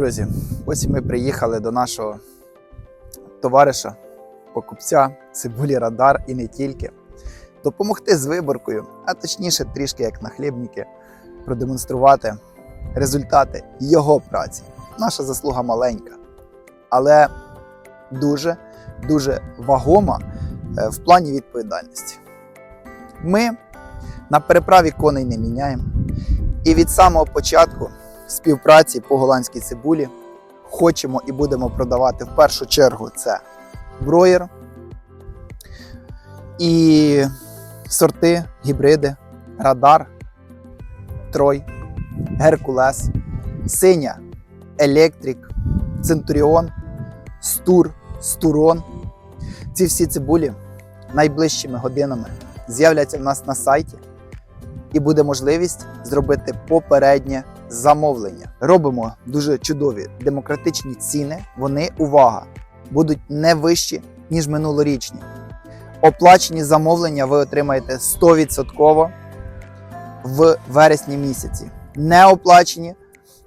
Друзі, ось ми приїхали до нашого товариша, покупця цибулі Радар і не тільки. Допомогти з виборкою, а точніше, трішки як нахлібники, продемонструвати результати його праці. Наша заслуга маленька, але дуже дуже вагома е, в плані відповідальності. Ми на переправі коней не міняємо. І від самого початку співпраці по голландській цибулі хочемо і будемо продавати в першу чергу це броєр і сорти, гібриди, радар, трой, геркулес, синя, електрик, центуріон, стур, стурон. Ці всі цибулі найближчими годинами з'являться в нас на сайті і буде можливість зробити попереднє замовлення. Робимо дуже чудові демократичні ціни. Вони, увага, будуть не вищі, ніж минулорічні. Оплачені замовлення ви отримаєте 100% в вересні місяці. Не оплачені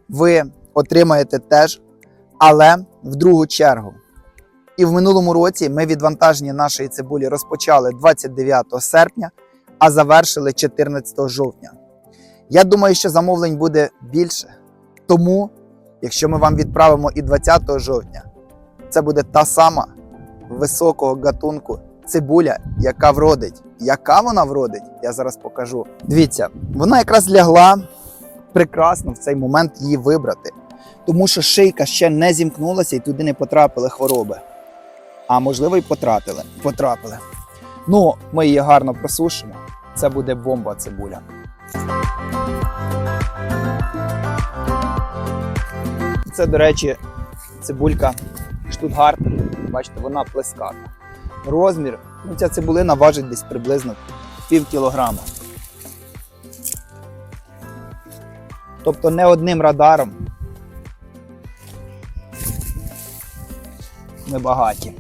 ви отримаєте теж, але в другу чергу. І в минулому році ми відвантаження нашої цибулі розпочали 29 серпня, а завершили 14 жовтня. Я думаю, що замовлень буде більше. Тому, якщо ми вам відправимо і 20 жовтня, це буде та сама високого гатунку цибуля, яка вродить. Яка вона вродить, я зараз покажу. Дивіться, вона якраз лягла прекрасно в цей момент її вибрати, тому що шийка ще не зімкнулася і туди не потрапили хвороби. А можливо, і потратили. потрапили. Ну, ми її гарно просушимо. Це буде бомба цибуля. Це, до речі, цибулька Штутгарт. Бачите, вона плеската. Розмір, ну ця цибулина важить десь приблизно пів кілограма. Тобто не одним радаром. Ми багаті.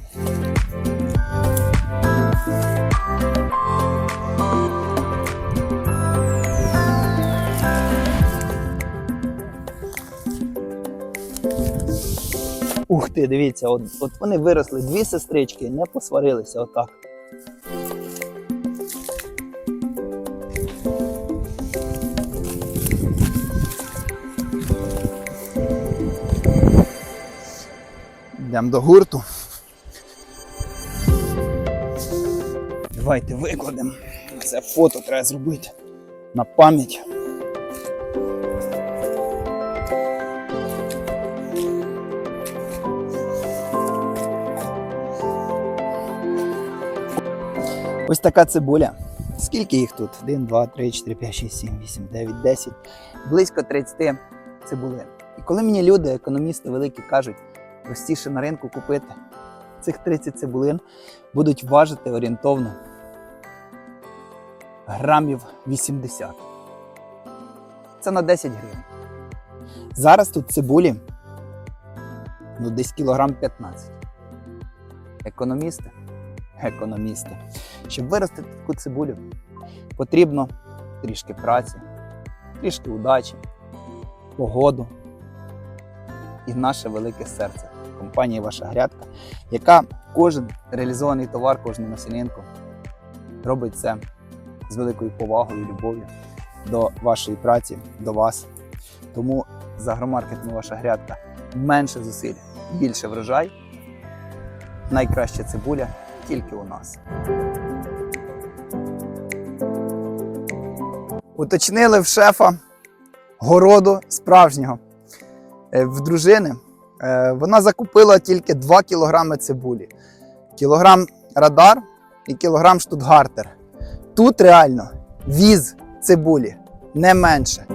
Ух ти, дивіться, от, от вони виросли, дві сестрички, не посварилися отак. Йдемо до гурту. Давайте викладемо. Це фото треба зробити на пам'ять. Ось така цибуля. Скільки їх тут? 1, 2, 3, 4, 5, 6, 7, 8, 9, 10. Близько 30 цибулин. І коли мені люди, економісти великі, кажуть, простіше на ринку купити цих 30 цибулин, будуть важити орієнтовно грамів 80. Це на 10 гривень. Зараз тут цибулі ну, десь кілограм 15. Економісти економісти. Щоб виростити таку цибулю, потрібно трішки праці, трішки удачі, погоду і наше велике серце компанії Ваша грядка, яка кожен реалізований товар, кожну населінку робить це з великою повагою любов'ю до вашої праці, до вас. Тому з агромаркетом Ваша грядка менше зусиль, більше врожай, найкраща цибуля тільки у нас. Уточнили в шефа городу справжнього. Е, В дружини е, вона закупила тільки 2 кілограми цибулі. Кілограм радар і кілограм штутгартер. Тут реально віз цибулі не менше.